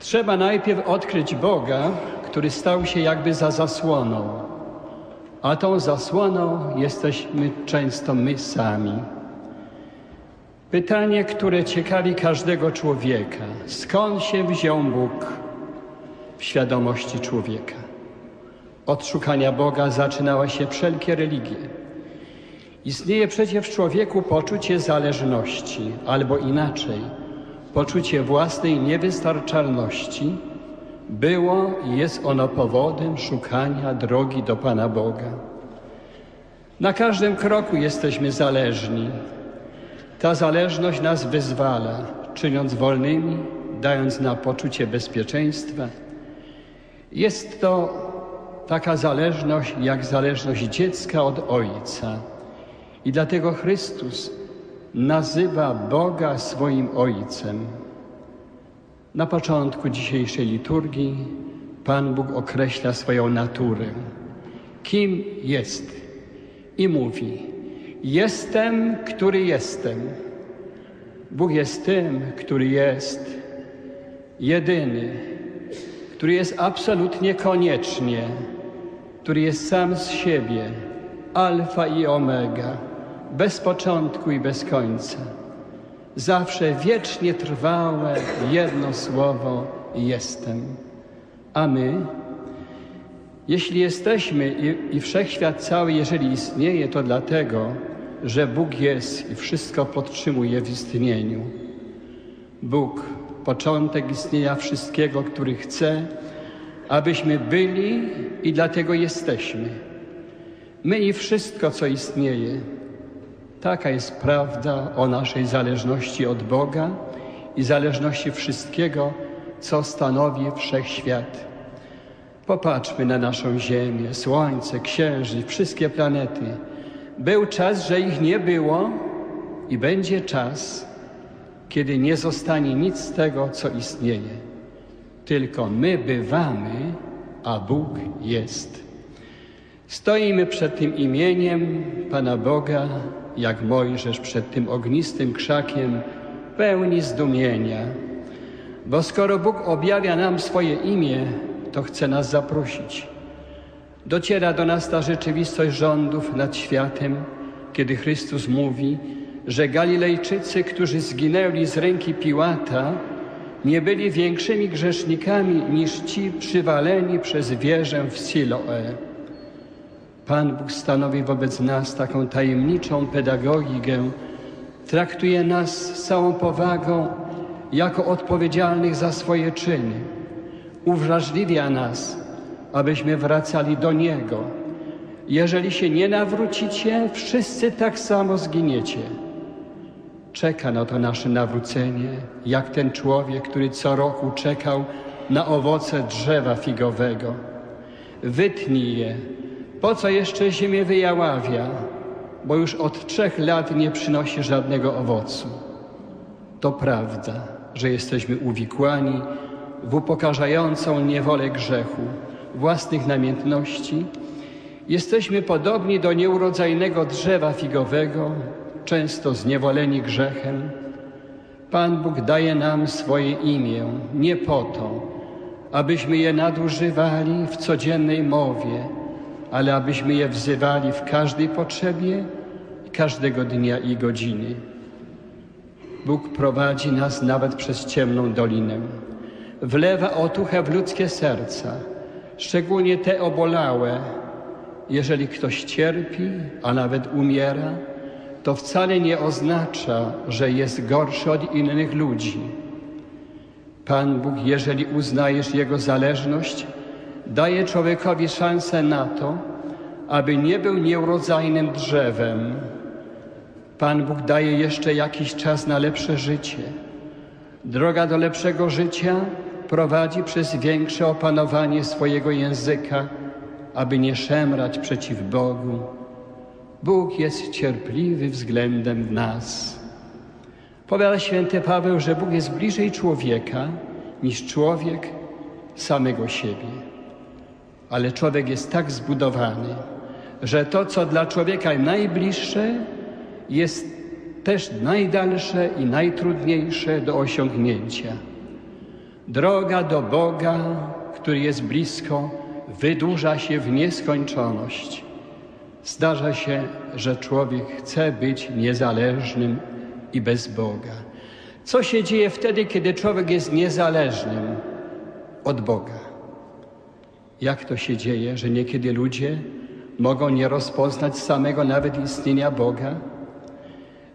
Trzeba najpierw odkryć Boga, który stał się jakby za zasłoną, a tą zasłoną jesteśmy często my sami. Pytanie, które ciekawi każdego człowieka: skąd się wziął Bóg w świadomości człowieka? Od szukania Boga zaczynały się wszelkie religie. Istnieje przecież w człowieku poczucie zależności, albo inaczej, poczucie własnej niewystarczalności. Było i jest ono powodem szukania drogi do Pana Boga. Na każdym kroku jesteśmy zależni. Ta zależność nas wyzwala, czyniąc wolnymi, dając nam poczucie bezpieczeństwa. Jest to taka zależność jak zależność dziecka od Ojca. I dlatego Chrystus nazywa Boga swoim Ojcem. Na początku dzisiejszej liturgii Pan Bóg określa swoją naturę. Kim jest? I mówi: Jestem, który jestem. Bóg jest tym, który jest jedyny, który jest absolutnie koniecznie, który jest sam z siebie, alfa i omega, bez początku i bez końca. Zawsze wiecznie trwałe jedno słowo jestem. A my, jeśli jesteśmy i, i wszechświat cały, jeżeli istnieje, to dlatego, że Bóg jest i wszystko podtrzymuje w istnieniu. Bóg, początek istnienia wszystkiego, który chce, abyśmy byli i dlatego jesteśmy. My i wszystko, co istnieje. Taka jest prawda o naszej zależności od Boga i zależności wszystkiego, co stanowi wszechświat. Popatrzmy na naszą Ziemię, Słońce, Księżyc, wszystkie planety. Był czas, że ich nie było i będzie czas, kiedy nie zostanie nic z tego, co istnieje. Tylko my bywamy, a Bóg jest. Stoimy przed tym imieniem Pana Boga, jak Mojżesz przed tym ognistym krzakiem, pełni zdumienia. Bo skoro Bóg objawia nam swoje imię, to chce nas zaprosić. Dociera do nas ta rzeczywistość rządów nad światem, kiedy Chrystus mówi, że Galilejczycy, którzy zginęli z ręki Piłata, nie byli większymi grzesznikami niż ci przywaleni przez wieżę w Siloe. Pan Bóg stanowi wobec nas taką tajemniczą pedagogikę, traktuje nas z całą powagą jako odpowiedzialnych za swoje czyny. Uwrażliwia nas, abyśmy wracali do Niego. Jeżeli się nie nawrócicie, wszyscy tak samo zginiecie. Czeka na to nasze nawrócenie, jak ten człowiek, który co roku czekał na owoce drzewa figowego. Wytnij je, po co jeszcze ziemię wyjaławia, bo już od trzech lat nie przynosi żadnego owocu. To prawda, że jesteśmy uwikłani w upokarzającą niewolę grzechu, własnych namiętności. Jesteśmy podobni do nieurodzajnego drzewa figowego, często zniewoleni grzechem. Pan Bóg daje nam swoje imię nie po to, abyśmy je nadużywali w codziennej mowie, ale abyśmy je wzywali w każdej potrzebie, każdego dnia i godziny. Bóg prowadzi nas nawet przez ciemną dolinę. Wlewa otuchę w ludzkie serca, szczególnie te obolałe. Jeżeli ktoś cierpi, a nawet umiera, to wcale nie oznacza, że jest gorszy od innych ludzi. Pan Bóg, jeżeli uznajesz Jego zależność, daje człowiekowi szansę na to, aby nie był nieurodzajnym drzewem. Pan Bóg daje jeszcze jakiś czas na lepsze życie. Droga do lepszego życia prowadzi przez większe opanowanie swojego języka, aby nie szemrać przeciw Bogu. Bóg jest cierpliwy względem nas. Powiada święty Paweł, że Bóg jest bliżej człowieka niż człowiek samego siebie. Ale człowiek jest tak zbudowany, że to, co dla człowieka najbliższe, jest też najdalsze i najtrudniejsze do osiągnięcia. Droga do Boga, który jest blisko, wydłuża się w nieskończoność. Zdarza się, że człowiek chce być niezależnym i bez Boga. Co się dzieje wtedy, kiedy człowiek jest niezależnym od Boga? Jak to się dzieje, że niekiedy ludzie mogą nie rozpoznać samego nawet istnienia Boga?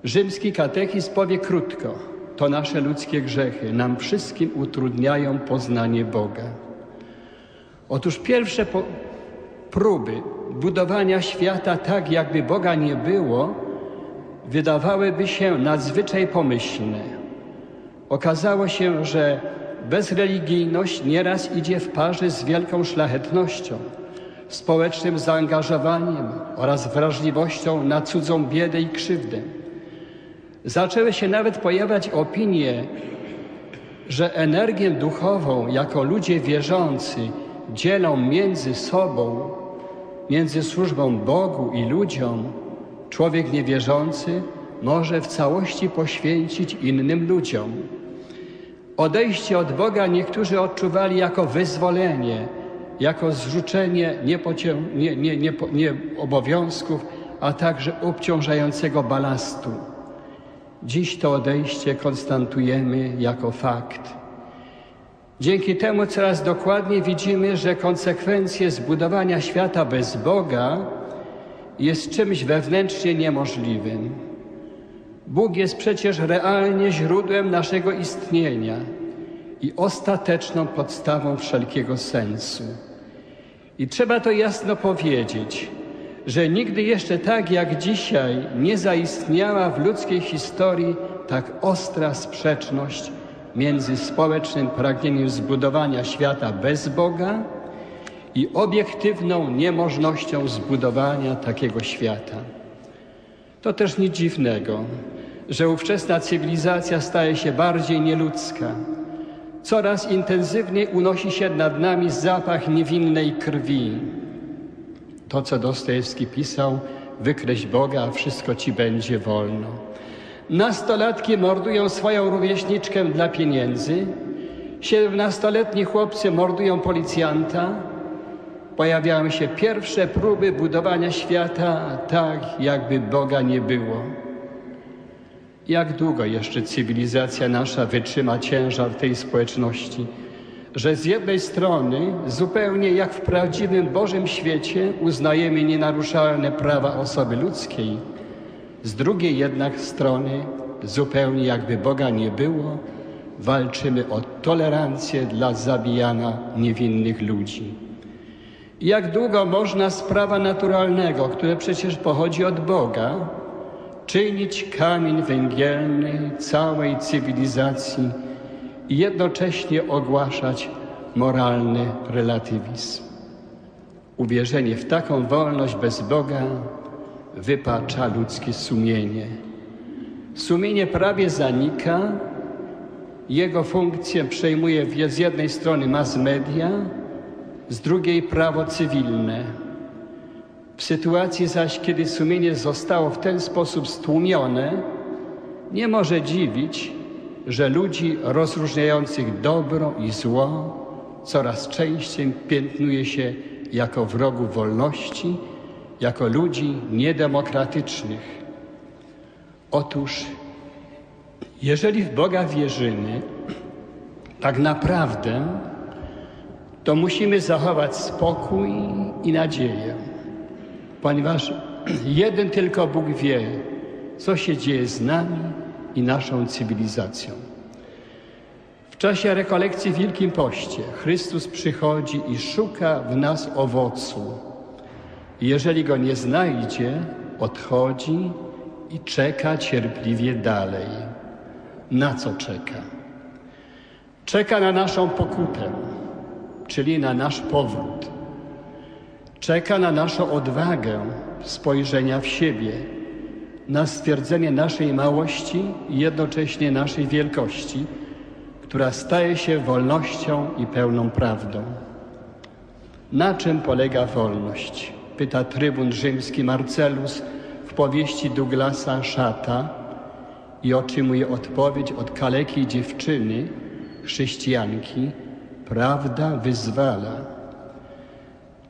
Rzymski katechizm powie krótko: to nasze ludzkie grzechy nam wszystkim utrudniają poznanie Boga. Otóż pierwsze po, próby budowania świata tak, jakby Boga nie było, wydawałyby się nadzwyczaj pomyślne. Okazało się, że bezreligijność nieraz idzie w parze z wielką szlachetnością, społecznym zaangażowaniem oraz wrażliwością na cudzą biedę i krzywdę. Zaczęły się nawet pojawiać opinie, że energię duchową jako ludzie wierzący dzielą między sobą, między służbą Bogu i ludziom, człowiek niewierzący może w całości poświęcić innym ludziom. Odejście od Boga niektórzy odczuwali jako wyzwolenie, jako zrzucenie niepocię, nie, nie, nie, nie obowiązków, a także obciążającego balastu. Dziś to odejście konstatujemy jako fakt. Dzięki temu coraz dokładniej widzimy, że konsekwencje zbudowania świata bez Boga jest czymś wewnętrznie niemożliwym. Bóg jest przecież realnie źródłem naszego istnienia i ostateczną podstawą wszelkiego sensu. I trzeba to jasno powiedzieć, że nigdy jeszcze tak jak dzisiaj nie zaistniała w ludzkiej historii tak ostra sprzeczność między społecznym pragnieniem zbudowania świata bez Boga i obiektywną niemożnością zbudowania takiego świata. To też nic dziwnego, że ówczesna cywilizacja staje się bardziej nieludzka. Coraz intensywniej unosi się nad nami zapach niewinnej krwi. To, co Dostojewski pisał, wykreś Boga, a wszystko ci będzie wolno. Nastolatki mordują swoją rówieśniczkę dla pieniędzy, siedemnastoletni chłopcy mordują policjanta. Pojawiają się pierwsze próby budowania świata tak, jakby Boga nie było. Jak długo jeszcze cywilizacja nasza wytrzyma ciężar tej społeczności, że z jednej strony, zupełnie jak w prawdziwym Bożym świecie, uznajemy nienaruszalne prawa osoby ludzkiej, z drugiej jednak strony, zupełnie jakby Boga nie było, walczymy o tolerancję dla zabijania niewinnych ludzi. Jak długo można z prawa naturalnego, które przecież pochodzi od Boga, czynić kamień węgielny całej cywilizacji i jednocześnie ogłaszać moralny relatywizm. Uwierzenie w taką wolność bez Boga wypacza ludzkie sumienie. Sumienie prawie zanika, jego funkcję przejmuje z jednej strony mass media, z drugiej prawo cywilne. W sytuacji zaś, kiedy sumienie zostało w ten sposób stłumione, nie może dziwić, że ludzi rozróżniających dobro i zło coraz częściej piętnuje się jako wrogów wolności, jako ludzi niedemokratycznych. Otóż, jeżeli w Boga wierzymy, tak naprawdę, to musimy zachować spokój i nadzieję, ponieważ jeden tylko Bóg wie, co się dzieje z nami i naszą cywilizacją. W czasie rekolekcji w Wielkim Poście Chrystus przychodzi i szuka w nas owocu. Jeżeli go nie znajdzie, odchodzi i czeka cierpliwie dalej. Na co czeka? Czeka na naszą pokutę, czyli na nasz powrót. Czeka na naszą odwagę spojrzenia w siebie, na stwierdzenie naszej małości i jednocześnie naszej wielkości, która staje się wolnością i pełną prawdą. Na czym polega wolność? Pyta trybun rzymski Marcellus w powieści Douglasa Szata i otrzymuje odpowiedź od kalekiej dziewczyny, chrześcijanki, prawda wyzwala.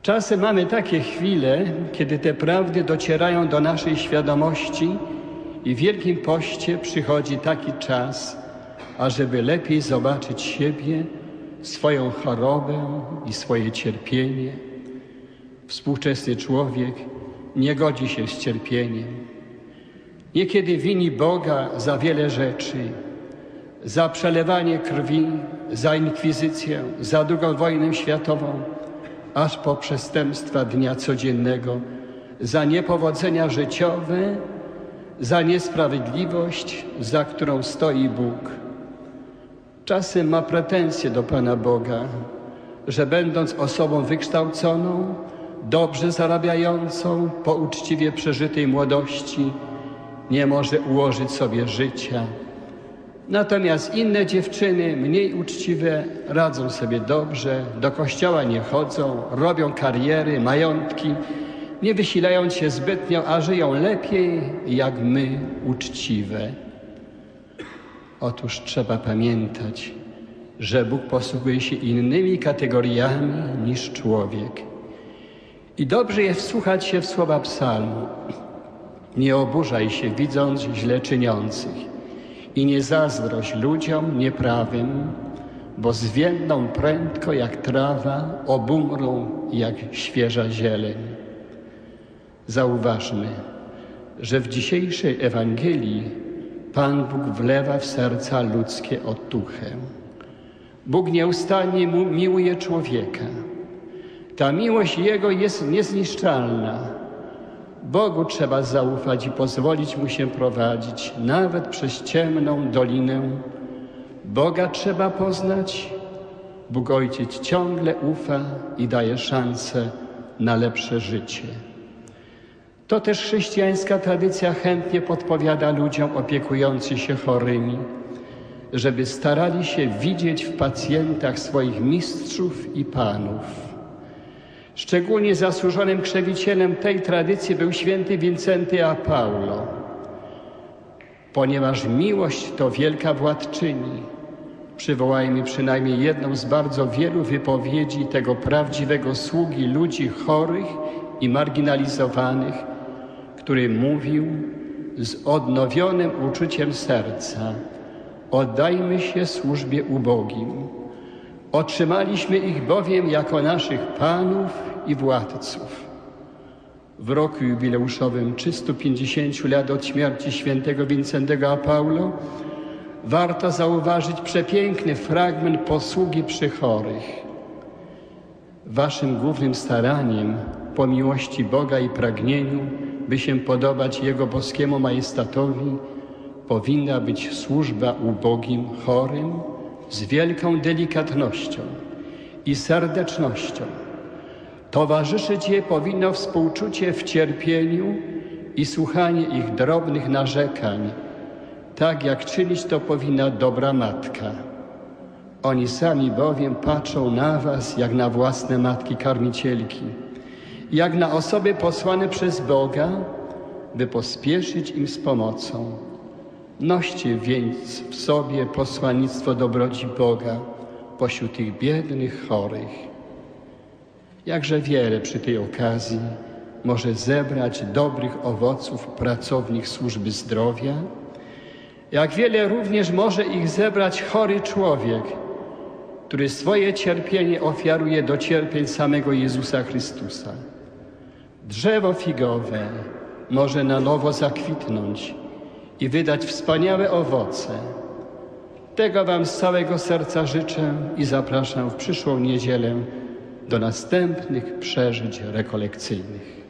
Czasem mamy takie chwile, kiedy te prawdy docierają do naszej świadomości i w Wielkim Poście przychodzi taki czas, ażeby lepiej zobaczyć siebie, swoją chorobę i swoje cierpienie. Współczesny człowiek nie godzi się z cierpieniem. Niekiedy wini Boga za wiele rzeczy, za przelewanie krwi, za inkwizycję, za drugą wojnę światową, aż po przestępstwa dnia codziennego, za niepowodzenia życiowe, za niesprawiedliwość, za którą stoi Bóg. Czasem ma pretensje do Pana Boga, że będąc osobą wykształconą, dobrze zarabiającą, po uczciwie przeżytej młodości, nie może ułożyć sobie życia. Natomiast inne dziewczyny, mniej uczciwe, radzą sobie dobrze, do kościoła nie chodzą, robią kariery, majątki, nie wysilając się zbytnio, a żyją lepiej jak my, uczciwe. Otóż trzeba pamiętać, że Bóg posługuje się innymi kategoriami niż człowiek. I dobrze jest wsłuchać się w słowa psalmu. Nie oburzaj się, widząc źle czyniących i nie zazdrość ludziom nieprawym, bo zwiędną prędko jak trawa, obumrą jak świeża zieleń. Zauważmy, że w dzisiejszej Ewangelii Pan Bóg wlewa w serca ludzkie otuchę. Bóg nieustannie miłuje człowieka. Ta miłość Jego jest niezniszczalna. Bogu trzeba zaufać i pozwolić Mu się prowadzić, nawet przez ciemną dolinę. Boga trzeba poznać. Bóg Ojciec ciągle ufa i daje szansę na lepsze życie. To też chrześcijańska tradycja chętnie podpowiada ludziom opiekującym się chorymi, żeby starali się widzieć w pacjentach swoich mistrzów i panów. Szczególnie zasłużonym krzewicielem tej tradycji był święty Wincenty a Paulo, ponieważ miłość to wielka władczyni. Przywołajmy przynajmniej jedną z bardzo wielu wypowiedzi tego prawdziwego sługi ludzi chorych i marginalizowanych, który mówił z odnowionym uczuciem serca: Oddajmy się służbie ubogim. Otrzymaliśmy ich bowiem jako naszych panów i władców. W roku jubileuszowym 350 lat od śmierci świętego Wincentego a Paulo warto zauważyć przepiękny fragment posługi przy chorych. Waszym głównym staraniem po miłości Boga i pragnieniu, by się podobać Jego boskiemu majestatowi, powinna być służba ubogim, chorym, z wielką delikatnością i serdecznością. Towarzyszyć je powinno współczucie w cierpieniu i słuchanie ich drobnych narzekań, tak jak czynić to powinna dobra matka. Oni sami bowiem patrzą na was jak na własne matki karmicielki, jak na osoby posłane przez Boga, by pospieszyć im z pomocą. Noście więc w sobie posłannictwo dobroci Boga pośród tych biednych, chorych. Jakże wiele przy tej okazji może zebrać dobrych owoców pracownik służby zdrowia, jak wiele również może ich zebrać chory człowiek, który swoje cierpienie ofiaruje do cierpień samego Jezusa Chrystusa. Drzewo figowe może na nowo zakwitnąć i wydać wspaniałe owoce. Tego Wam z całego serca życzę i zapraszam w przyszłą niedzielę do następnych przeżyć rekolekcyjnych.